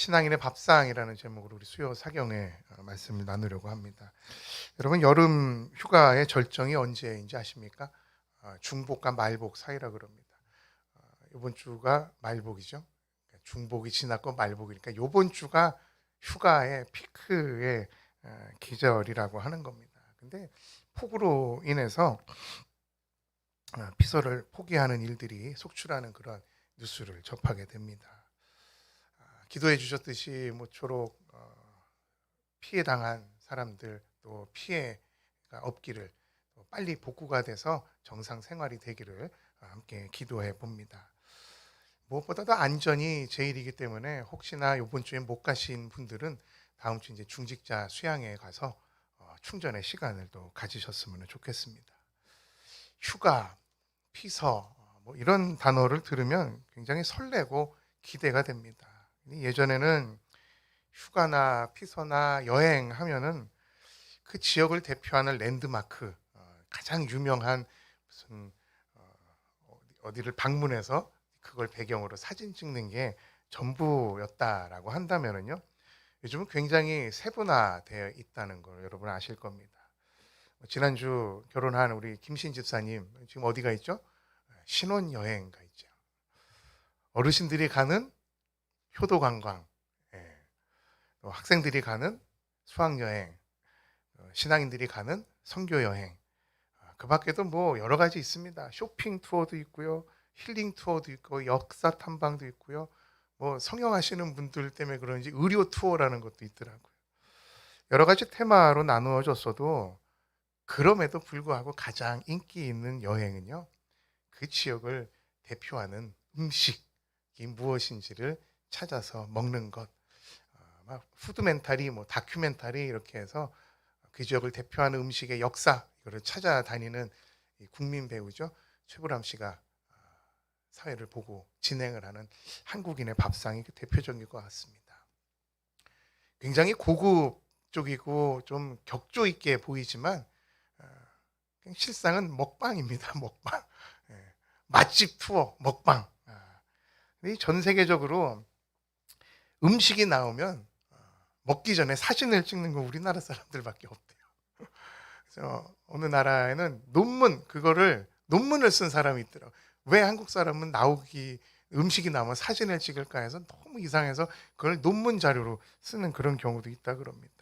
신앙인의 밥상이라는 제목으로 우리 수요 사경의 어, 말씀을 나누려고 합니다. 여러분 여름 휴가의 절정이 언제인지 아십니까? 어, 중복과 말복 사이라 그럽니다. 어, 이번 주가 말복이죠. 중복이 지났고 말복이니까 이번 주가 휴가의 피크의 어, 기절이라고 하는 겁니다. 근데 폭우로 인해서 어, 피서를 포기하는 일들이 속출하는 그런 뉴스를 접하게 됩니다. 아, 기도해 주셨듯이 모쪼록 어, 피해 당한 사람들 또 피해가 없기를 또 빨리 복구가 돼서 정상 생활이 되기를 어, 함께 기도해 봅니다. 무엇보다도 안전이 제일이기 때문에 혹시나 이번 주에 못 가신 분들은 다음 주 이제 중직자 수양에 가서 어, 충전의 시간을 또 가지셨으면 좋겠습니다. 휴가, 피서 뭐 이런 단어를 들으면 굉장히 설레고 기대가 됩니다. 예전에는 휴가나 피서나 여행 하면은 그 지역을 대표하는 랜드마크 어, 가장 유명한 무슨 어, 어디를 방문해서 그걸 배경으로 사진 찍는 게 전부였다라고 한다면은요. 요즘은 굉장히 세분화되어 있다는 걸 여러분 아실 겁니다. 지난주 결혼한 우리 김신 집사님 지금 어디가 있죠? 신혼 여행 가 있죠. 어르신들이 가는 효도 관광, 예. 또 학생들이 가는 수학 여행, 어, 신앙인들이 가는 선교 여행. 아, 그 밖에도 뭐 여러 가지 있습니다. 쇼핑 투어도 있고요, 힐링 투어도 있고, 역사 탐방도 있고요. 뭐 성형하시는 분들 때문에 그런지 의료 투어라는 것도 있더라고요. 여러 가지 테마로 나누어졌어도 그럼에도 불구하고 가장 인기 있는 여행은요. 그 지역을 대표하는 음식이 무엇인지를 찾아서 먹는 것. 아, 막 푸드 멘탈이 뭐 다큐멘터리 이렇게 해서 그 지역을 대표하는 음식의 역사 이거를 찾아다니는 이 국민 배우죠. 최불암 씨가 아, 사회를 보고 진행을 하는 한국인의 밥상이 그 대표적인 것 같습니다. 굉장히 고급적이고 좀 격조 있게 보이지만 어, 실상은 먹방입니다. 먹방. 예, 맛집 투어 먹방. 아, 이전 세계적으로 음식이 나오면 어, 먹기 전에 사진을 찍는 건 우리나라 사람들밖에 없대요. 그래서 어느 나라에는 논문 그거를 논문을 쓴 사람이 있더라고. 왜 한국 사람은 나오기 음식이 나오면 사진을 찍을까 해서 너무 이상해서 그걸 논문 자료로 쓰는 그런 경우도 있다 그럽니다.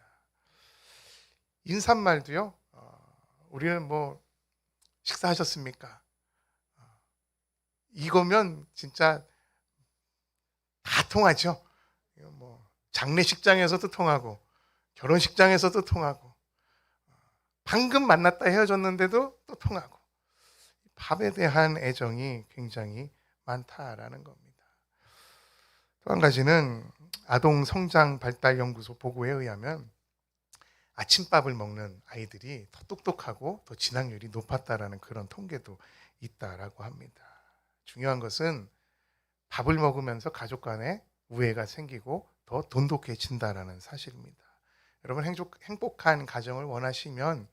인사말도요. 어, 우리는 뭐 식사하셨습니까? 어, 이거면 진짜 다 통하죠. 뭐 장례식장에서도 통하고 결혼식장에서도 통하고 어, 방금 만났다 헤어졌는데도 또 통하고 밥에 대한 애정이 굉장히 많다라는 겁니다. 또 한 가지는 아동 성장 발달 연구소 보고에 의하면 아침밥을 먹는 아이들이 더 똑똑하고 더 진학률이 높았다라는 그런 통계도 있다라고 합니다. 중요한 것은 밥을 먹으면서 가족 간에 우애가 생기고 더 돈독해진다라는 사실입니다. 여러분 행복, 행복한 가정을 원하시면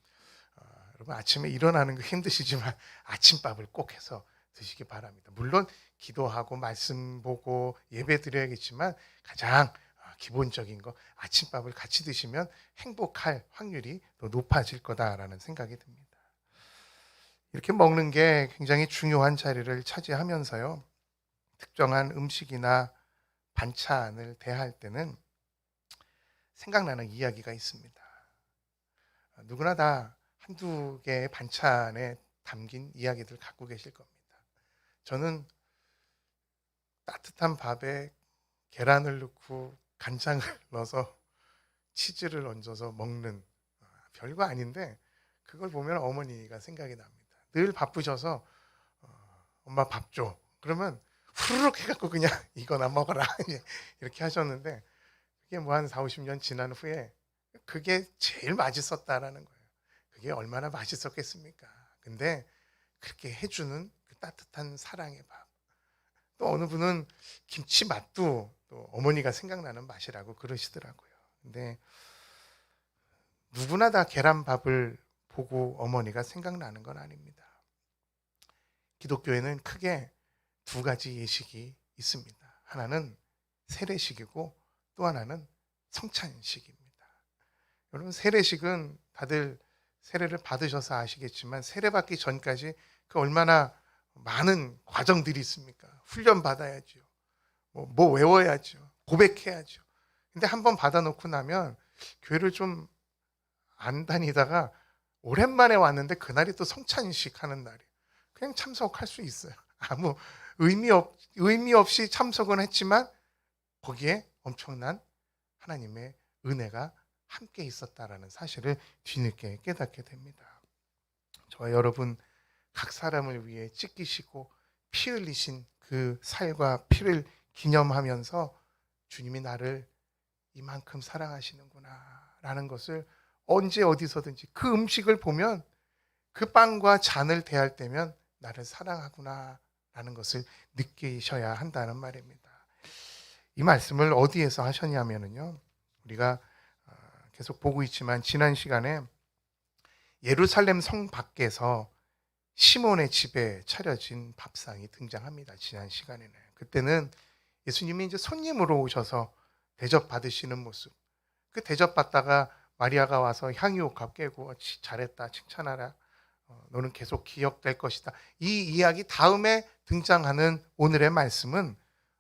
어, 여러분 아침에 일어나는 거 힘드시지만 아침밥을 꼭 해서 드시기 바랍니다. 물론 기도하고 말씀 보고 예배 드려야겠지만 가장 어, 기본적인 거 아침밥을 같이 드시면 행복할 확률이 더 높아질 거다라는 생각이 듭니다. 이렇게 먹는 게 굉장히 중요한 자리를 차지하면서요. 특정한 음식이나 반찬을 대할 때는 생각나는 이야기가 있습니다. 어, 누구나 다 한두 개의 반찬에 담긴 이야기들 갖고 계실 겁니다. 저는 따뜻한 밥에 계란을 넣고 간장을 넣어서 치즈를 얹어서 먹는 어, 별거 아닌데 그걸 보면 어머니가 생각이 납니다. 늘 바쁘셔서 어, 엄마 밥 줘. 그러면 후루룩 해갖고 그냥 이거나 먹어라 이렇게 하셨는데 그게 뭐 한 4, 50년 지난 후에 그게 제일 맛있었다라는 거예요. 그게 얼마나 맛있었겠습니까? 근데 그렇게 해주는 그 따뜻한 사랑의 밥. 또 어느 분은 김치 맛도 또 어머니가 생각나는 맛이라고 그러시더라고요. 근데 누구나 다 계란밥을 보고 어머니가 생각나는 건 아닙니다. 기독교에는 크게 두 가지 예식이 있습니다. 하나는 세례식이고 또 하나는 성찬식입니다. 여러분 세례식은 다들 세례를 받으셔서 아시겠지만 세례 받기 전까지 그 얼마나 많은 과정들이 있습니까? 훈련 받아야죠. 뭐, 뭐 외워야죠. 고백해야죠. 근데 한 번 받아놓고 나면 교회를 좀 안 다니다가 오랜만에 왔는데 그날이 또 성찬식 하는 날이에요. 그냥 참석할 수 있어요. 아무 의미 없 의미 없이 참석은 했지만 거기에 엄청난 하나님의 은혜가 함께 있었다라는 사실을 뒤늦게 깨닫게 됩니다. 저와 여러분 각 사람을 위해 찢기시고 피 흘리신 그 살과 피를 기념하면서 주님이 나를 이만큼 사랑하시는구나라는 것을 언제 어디서든지 그 음식을 보면 그 빵과 잔을 대할 때면 나를 사랑하구나 라는 것을 느끼셔야 한다는 말입니다. 이 말씀을 어디에서 하셨냐면요. 우리가 어, 계속 보고 있지만 지난 시간에 예루살렘 성 밖에서 시몬의 집에 차려진 밥상이 등장합니다. 지난 시간에는 그때는 예수님이 이제 손님으로 오셔서 대접 받으시는 모습. 그 대접 받다가 마리아가 와서 향유옥합 깨고 치, 잘했다 칭찬하라. 어, 너는 계속 기억될 것이다. 이 이야기 다음에 등장하는 오늘의 말씀은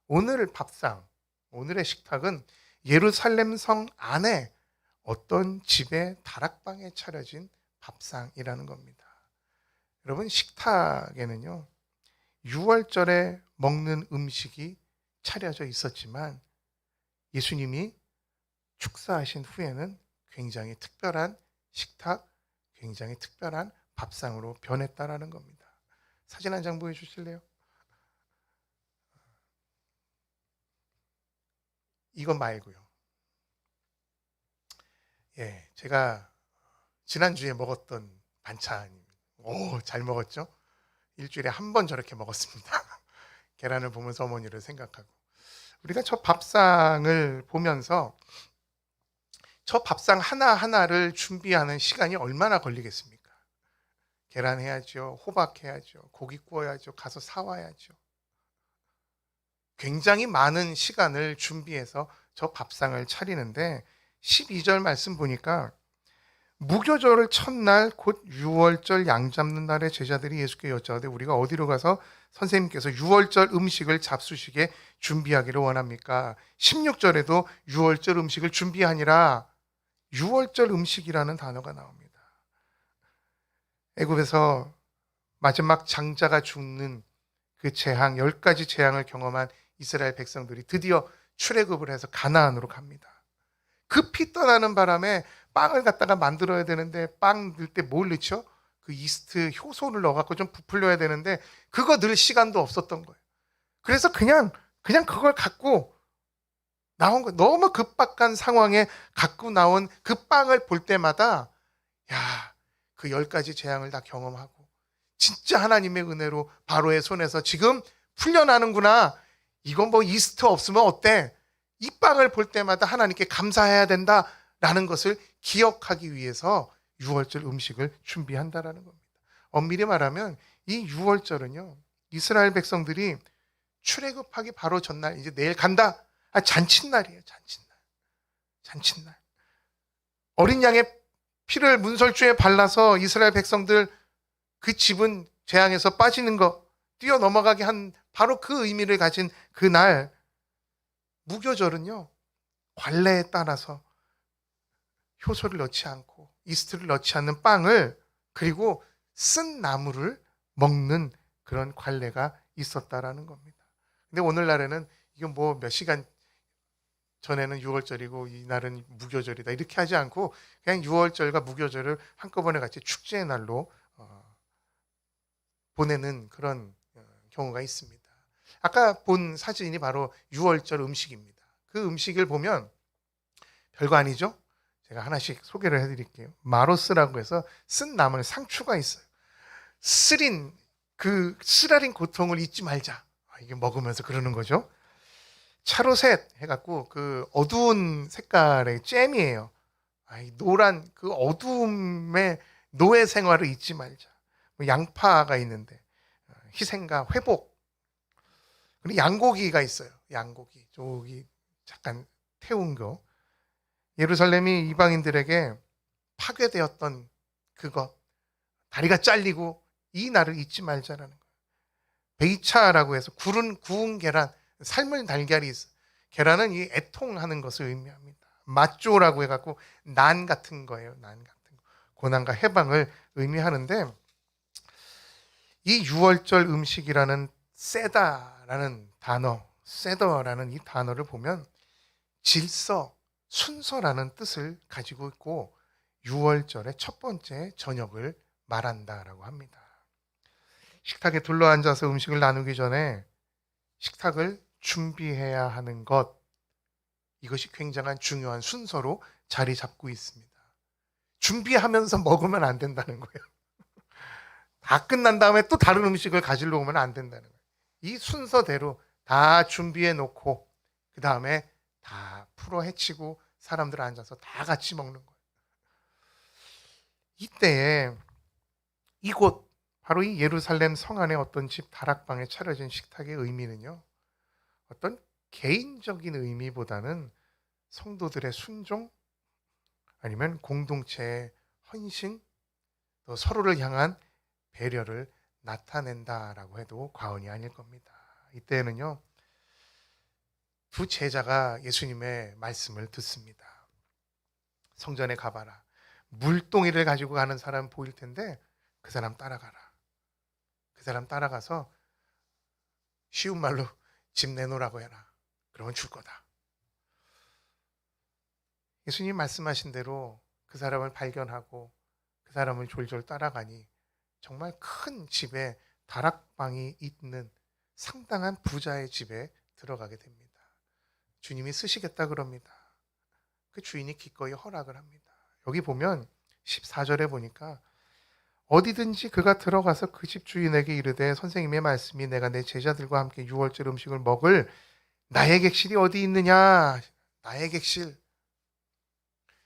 오늘 밥상, 오늘의 식탁은 예루살렘 성 안에 어떤 집의 다락방에 차려진 밥상이라는 겁니다. 여러분 식탁에는요 6월절에 먹는 음식이 차려져 있었지만 예수님이 축사하신 후에는 굉장히 특별한 식탁, 굉장히 특별한 밥상으로 변했다라는 겁니다. 사진 한 장 보여주실래요? 이거 말고요. 예, 제가 지난주에 먹었던 반찬, 오, 잘 먹었죠? 일주일에 한 번 저렇게 먹었습니다. 계란을 보면서 어머니를 생각하고. 우리가 저 밥상을 보면서 저 밥상 하나하나를 준비하는 시간이 얼마나 걸리겠습니까? 계란 해야죠. 호박 해야죠. 고기 구워야죠. 가서 사와야죠. 굉장히 많은 시간을 준비해서 저 밥상을 차리는데 12절 말씀 보니까 무교절을 첫날 곧 6월절 양 잡는 날에 제자들이 예수께 여짜오되 우리가 어디로 가서 선생님께서 6월절 음식을 잡수시게 준비하기를 원합니까? 16절에도 6월절 음식을 준비하니라 6월절 음식이라는 단어가 나옵니다. 애굽에서 마지막 장자가 죽는 그 재앙, 열 가지 재앙을 경험한 이스라엘 백성들이 드디어 출애굽을 해서 가나안으로 갑니다. 급히 떠나는 바람에 빵을 갖다가 만들어야 되는데 빵 넣을 때 뭘 넣죠? 그 이스트 효소를 넣어갖고 좀 부풀려야 되는데 그거 넣을 시간도 없었던 거예요. 그래서 그냥 그냥 그걸 갖고 나온 거 너무 급박한 상황에 갖고 나온 그 빵을 볼 때마다 야 그 열 가지 재앙을 다 경험하고 진짜 하나님의 은혜로 바로의 손에서 지금 풀려나는구나. 이건 뭐 이스트 없으면 어때? 이 빵을 볼 때마다 하나님께 감사해야 된다라는 것을 기억하기 위해서 6월절 음식을 준비한다라는 겁니다. 엄밀히 말하면 이 6월절은요. 이스라엘 백성들이 출애굽하기 바로 전날 이제 내일 간다. 아 잔칫날이에요. 잔칫날. 잔칫날. 어린 양의 피를 문설주에 발라서 이스라엘 백성들 그 집은 재앙에서 빠지는 거 뛰어 넘어가게 한 바로 그 의미를 가진 그날 무교절은요. 관례에 따라서 효소를 넣지 않고 이스트를 넣지 않는 빵을 그리고 쓴 나무를 먹는 그런 관례가 있었다라는 겁니다. 근데 오늘날에는 이건 뭐 몇 시간 전에는 6월절이고 이날은 무교절이다 이렇게 하지 않고 그냥 6월절과 무교절을 한꺼번에 같이 축제의 날로 어, 보내는 그런 어, 경우가 있습니다. 아까 본 사진이 바로 6월절 음식입니다. 그 음식을 보면 별거 아니죠? 제가 하나씩 소개를 해드릴게요. 마로스라고 해서 쓴 나물 상추가 있어요. 쓰린 그 쓰라린 고통을 잊지 말자. 아, 이게 먹으면서 그러는 거죠. 차로셋 해갖고 그 어두운 색깔의 잼이에요. 아, 노란 그 어두움의 노예 생활을 잊지 말자. 뭐 양파가 있는데 어, 희생과 회복. 그리고 양고기가 있어요. 양고기 저기 잠깐 태운 거 예루살렘이 이방인들에게 파괴되었던 그것 다리가 잘리고 이 날을 잊지 말자라는 거예요. 베이차라고 해서 구른 구운 계란, 삶은 달걀이 있어. 계란은 이 애통하는 것을 의미합니다. 맛조라고 해갖고 난 같은 거예요. 난 같은 거. 고난과 해방을 의미하는데 이 유월절 음식이라는 세다라는 단어, 세더라는 이 단어를 보면 질서, 순서라는 뜻을 가지고 있고 유월절의 첫 번째 저녁을 말한다라고 합니다. 식탁에 둘러앉아서 음식을 나누기 전에 식탁을 준비해야 하는 것 이것이 굉장한 중요한 순서로 자리 잡고 있습니다. 준비하면서 먹으면 안 된다는 거예요. 다 끝난 다음에 또 다른 음식을 가지러 오면 안 된다는 거예요. 이 순서대로 다 준비해 놓고 그 다음에 다 풀어 헤치고 사람들 앉아서 다 같이 먹는 거예요. 이때에 이곳 바로 이 예루살렘 성 안의 어떤 집 다락방에 차려진 식탁의 의미는요. 어떤 개인적인 의미보다는 성도들의 순종 아니면 공동체의 헌신 또 서로를 향한 배려를 나타낸다라고 해도 과언이 아닐 겁니다. 이때는요. 두 제자가 예수님의 말씀을 듣습니다. 성전에 가봐라. 물동이를 가지고 가는 사람 보일 텐데 그 사람 따라가라. 그 사람 따라가서 쉬운 말로 집 내놓으라고 해라. 그러면 줄 거다. 예수님 말씀하신 대로 그 사람을 발견하고 그 사람을 졸졸 따라가니 정말 큰 집에 다락방이 있는 상당한 부자의 집에 들어가게 됩니다. 주님이 쓰시겠다 그럽니다. 그 주인이 기꺼이 허락을 합니다. 여기 보면 14절에 보니까 어디든지 그가 들어가서 그 집 주인에게 이르되 선생님의 말씀이 내가 내 제자들과 함께 유월절 음식을 먹을 나의 객실이 어디 있느냐? 나의 객실.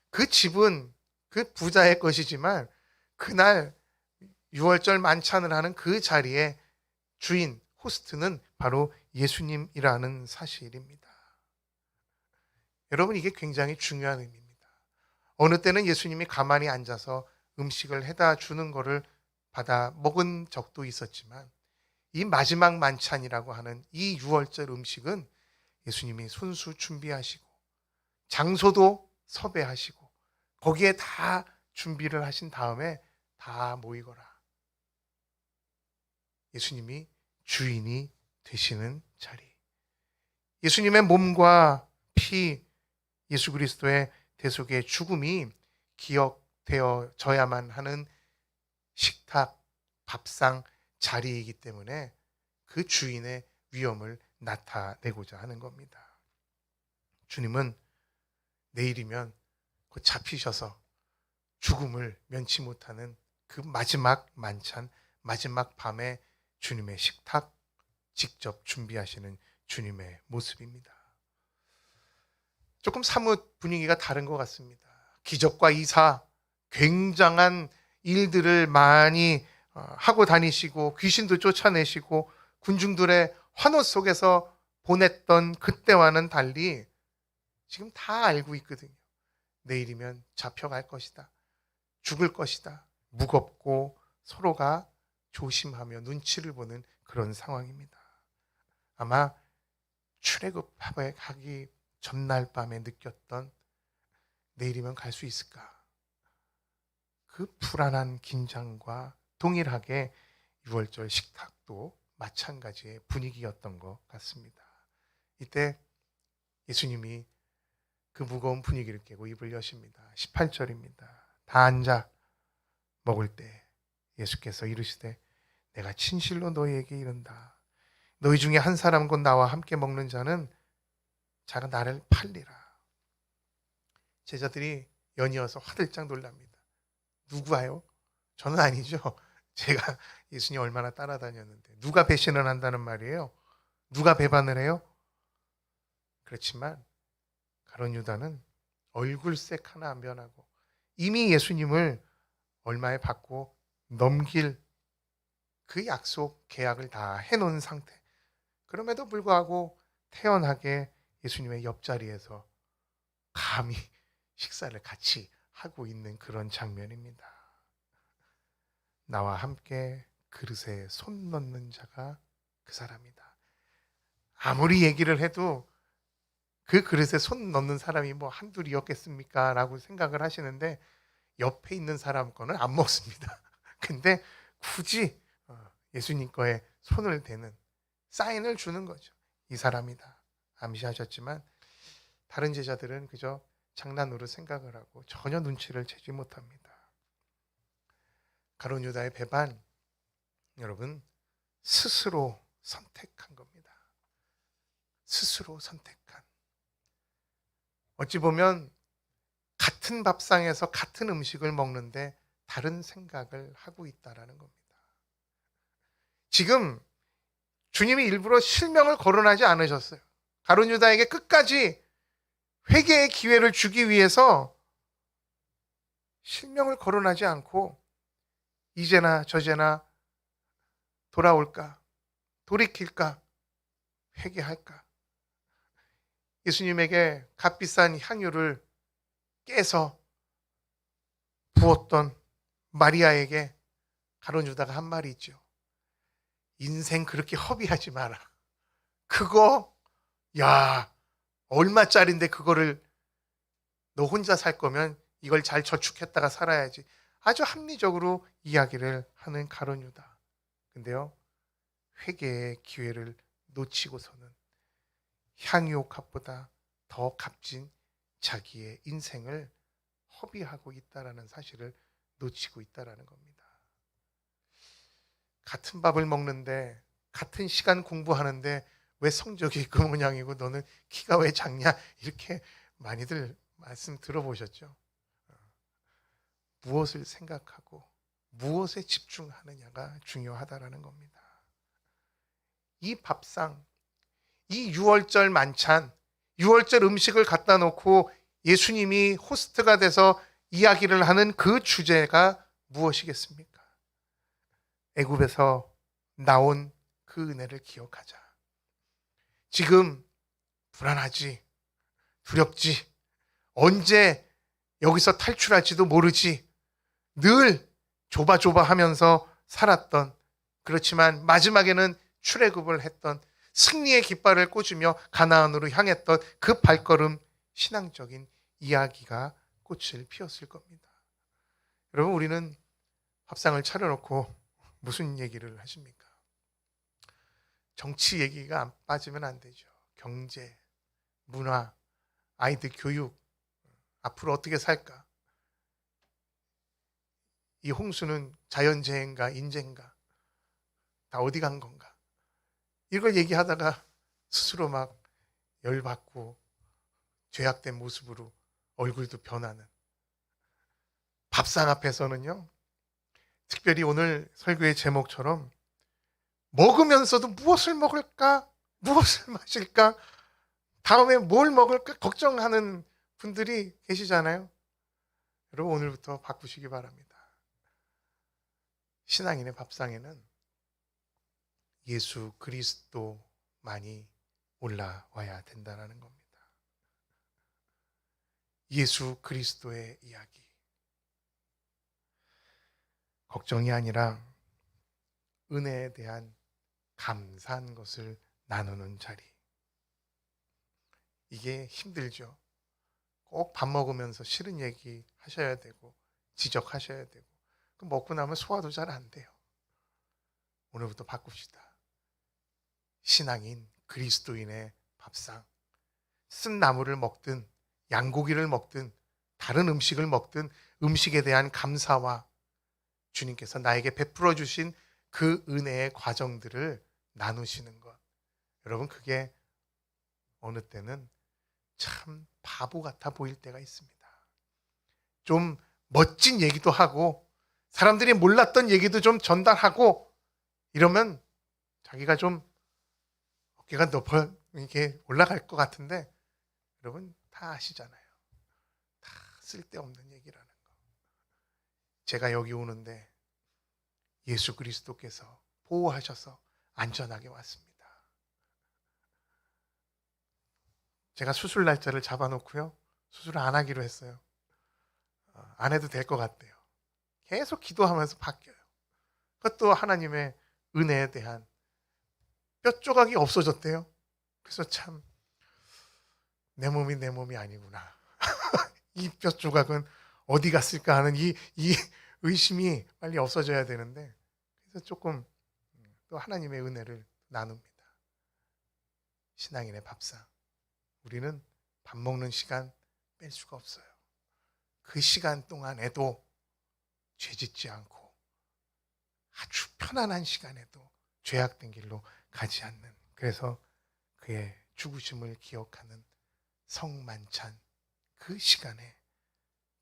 그 집은 그 부자의 것이지만 그날 유월절 만찬을 하는 그 자리에 주인 호스트는 바로 예수님이라는 사실입니다. 여러분 이게 굉장히 중요한 의미입니다. 어느 때는 예수님이 가만히 앉아서 음식을 해다 주는 것을 받아 먹은 적도 있었지만 이 마지막 만찬이라고 하는 이 유월절 음식은 예수님이 손수 준비하시고 장소도 섭외하시고 거기에 다 준비를 하신 다음에 다 모이거라. 예수님이 주인이 되시는 자리. 예수님의 몸과 피, 예수 그리스도의 대속의 죽음이 기억되어져야만 하는 식탁, 밥상 자리이기 때문에 그 주인의 위엄을 나타내고자 하는 겁니다. 주님은 내일이면 곧 잡히셔서 죽음을 면치 못하는 그 마지막 만찬, 마지막 밤에 주님의 식탁 직접 준비하시는 주님의 모습입니다. 조금 사뭇 분위기가 다른 것 같습니다. 기적과 이사, 굉장한 일들을 많이 어, 하고 다니시고 귀신도 쫓아내시고 군중들의 환호 속에서 보냈던 그때와는 달리 지금 다 알고 있거든요. 내일이면 잡혀갈 것이다. 죽을 것이다. 무겁고 서로가 조심하며 눈치를 보는 그런 상황입니다. 아마 출애굽하기 전날 밤에 느꼈던 내일이면 갈 수 있을까? 그 불안한 긴장과 동일하게 6월절 식탁도 마찬가지의 분위기였던 것 같습니다. 이때 예수님이 그 무거운 분위기를 깨고 입을 여십니다. 18절입니다. 다 앉아 먹을 때 예수께서 이르시되 내가 진실로 너희에게 이른다. 너희 중에 한 사람 곧 나와 함께 먹는 자는 자가 나를 팔리라. 제자들이 연이어서 화들짝 놀랍니다. 누구와요? 저는 아니죠. 제가 예수님 얼마나 따라다녔는데 누가 배신을 한다는 말이에요? 누가 배반을 해요? 그렇지만 가론 유다는 얼굴색 하나 안 변하고 이미 예수님을 얼마에 받고 넘길 그 약속 계약을 다 해놓은 상태. 그럼에도 불구하고 태연하게 예수님의 옆자리에서 감히 식사를 같이 하고 있는 그런 장면입니다. 나와 함께 그릇에 손 넣는 자가 그 사람이다. 아무리 얘기를 해도 그 그릇에 손 넣는 사람이 뭐 한둘이었겠습니까? 라고 생각을 하시는데 옆에 있는 사람 거는 안 먹습니다. 근데 굳이 어, 예수님 거에 손을 대는 사인을 주는 거죠. 이 사람이다. 암시하셨지만 다른 제자들은 그저 장난으로 생각을 하고 전혀 눈치를 채지 못합니다. 가론 유다의 배반 여러분 스스로 선택한 겁니다. 스스로 선택한 어찌 보면 같은 밥상에서 같은 음식을 먹는데 다른 생각을 하고 있다라는 겁니다. 지금 주님이 일부러 실명을 거론하지 않으셨어요. 가론 유다에게 끝까지 회개의 기회를 주기 위해서 실명을 거론하지 않고 이제나 저제나 돌아올까 돌이킬까 회개할까 예수님에게 값비싼 향유를 깨서 부었던 마리아에게 가론 유다가 한 말이 있죠. 인생 그렇게 허비하지 마라. 그거 야 얼마짜린데 그거를 너 혼자 살 거면 이걸 잘 저축했다가 살아야지. 아주 합리적으로 이야기를 하는 가론 유다. 근데요 회개의 기회를 놓치고서는 향유 값보다 더 값진 자기의 인생을 허비하고 있다라는 사실을 놓치고 있다라는 겁니다. 같은 밥을 먹는데 같은 시간 공부하는데 왜 성적이 그 모양이고 너는 키가 왜 작냐 이렇게 많이들 말씀 들어보셨죠? 어. 무엇을 생각하고 무엇에 집중하느냐가 중요하다라는 겁니다. 이 밥상, 이 6월절 만찬, 6월절 음식을 갖다 놓고 예수님이 호스트가 돼서 이야기를 하는 그 주제가 무엇이겠습니까? 애굽에서 나온 그 은혜를 기억하자. 지금 불안하지, 두렵지, 언제 여기서 탈출할지도 모르지, 늘 조바조바 하면서 살았던, 그렇지만 마지막에는 출애굽을 했던 승리의 깃발을 꽂으며 가나안으로 향했던 그 발걸음 신앙적인 이야기가 꽃을 피웠을 겁니다. 여러분 우리는 밥상을 차려놓고 무슨 얘기를 하십니까? 정치 얘기가 안 빠지면 안 되죠. 경제, 문화, 아이들 교육, 앞으로 어떻게 살까? 이 홍수는 자연재해인가 인재인가? 다 어디 간 건가? 이걸 얘기하다가 스스로 막 열받고 죄악된 모습으로 얼굴도 변하는 밥상 앞에서는요. 특별히 오늘 설교의 제목처럼 먹으면서도 무엇을 먹을까? 무엇을 마실까? 다음에 뭘 먹을까? 걱정하는 분들이 계시잖아요. 여러분 오늘부터 바꾸시기 바랍니다. 신앙인의 밥상에는 예수 그리스도만이 올라와야 된다는 겁니다. 예수 그리스도의 이야기. 걱정이 아니라 은혜에 대한 감사한 것을 나누는 자리. 이게 힘들죠. 꼭 밥 먹으면서 싫은 얘기 하셔야 되고, 지적하셔야 되고, 그 먹고 나면 소화도 잘 안 돼요. 오늘부터 바꿉시다. 신앙인 그리스도인의 밥상. 쓴 나물을 먹든, 양고기를 먹든, 다른 음식을 먹든, 음식에 대한 감사와 주님께서 나에게 베풀어 주신 그 은혜의 과정들을 나누시는 것. 여러분, 그게 어느 때는 참 바보 같아 보일 때가 있습니다. 좀 멋진 얘기도 하고, 사람들이 몰랐던 얘기도 좀 전달하고, 이러면 자기가 좀 어깨가 높아, 이렇게 올라갈 것 같은데, 여러분 다 아시잖아요. 다 쓸데없는 얘기라는 거. 제가 여기 오는데 예수 그리스도께서 보호하셔서 안전하게 왔습니다. 제가 수술 날짜를 잡아놓고요. 수술을 안 하기로 했어요. 어, 안 해도 될 것 같대요. 계속 기도하면서 바뀌어요. 그것도 하나님의 은혜에 대한 뼈 조각이 없어졌대요. 그래서 참 내 몸이 내 몸이 아니구나. 이 뼈 조각은 어디 갔을까 하는 이, 이 의심이 빨리 없어져야 되는데 그래서 조금 또 하나님의 은혜를 나눕니다. 신앙인의 밥상. 우리는 밥 먹는 시간 뺄 수가 없어요. 그 시간 동안에도 죄 짓지 않고 아주 편안한 시간에도 죄악된 길로 가지 않는 그래서 그의 죽으심을 기억하는 성만찬 그 시간에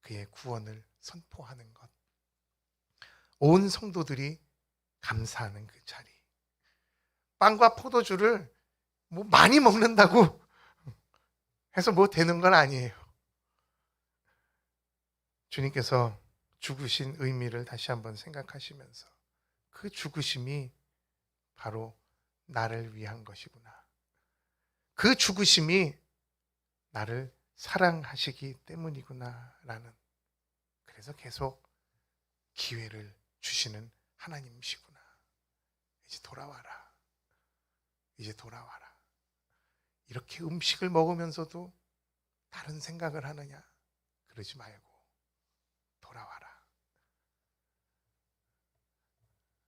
그의 구원을 선포하는 것. 온 성도들이 감사하는 그 자리. 빵과 포도주를 뭐 많이 먹는다고 해서 뭐 되는 건 아니에요. 주님께서 죽으신 의미를 다시 한번 생각하시면서 그 죽으심이 바로 나를 위한 것이구나. 그 죽으심이 나를 사랑하시기 때문이구나라는 그래서 계속 기회를 주시는 하나님이시구나. 이제 돌아와라. 이제 돌아와라. 이렇게 음식을 먹으면서도 다른 생각을 하느냐? 그러지 말고 돌아와라.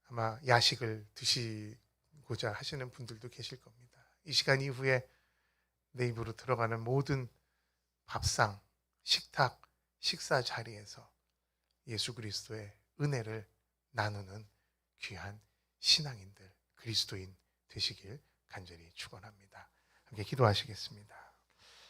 아마 야식을 드시고자 하시는 분들도 계실 겁니다. 이 시간 이후에 내 입으로 들어가는 모든 밥상, 식탁, 식사 자리에서 예수 그리스도의 은혜를 나누는 귀한 신앙인들, 그리스도인 되시길 간절히 축원합니다. 함께 기도하시겠습니다.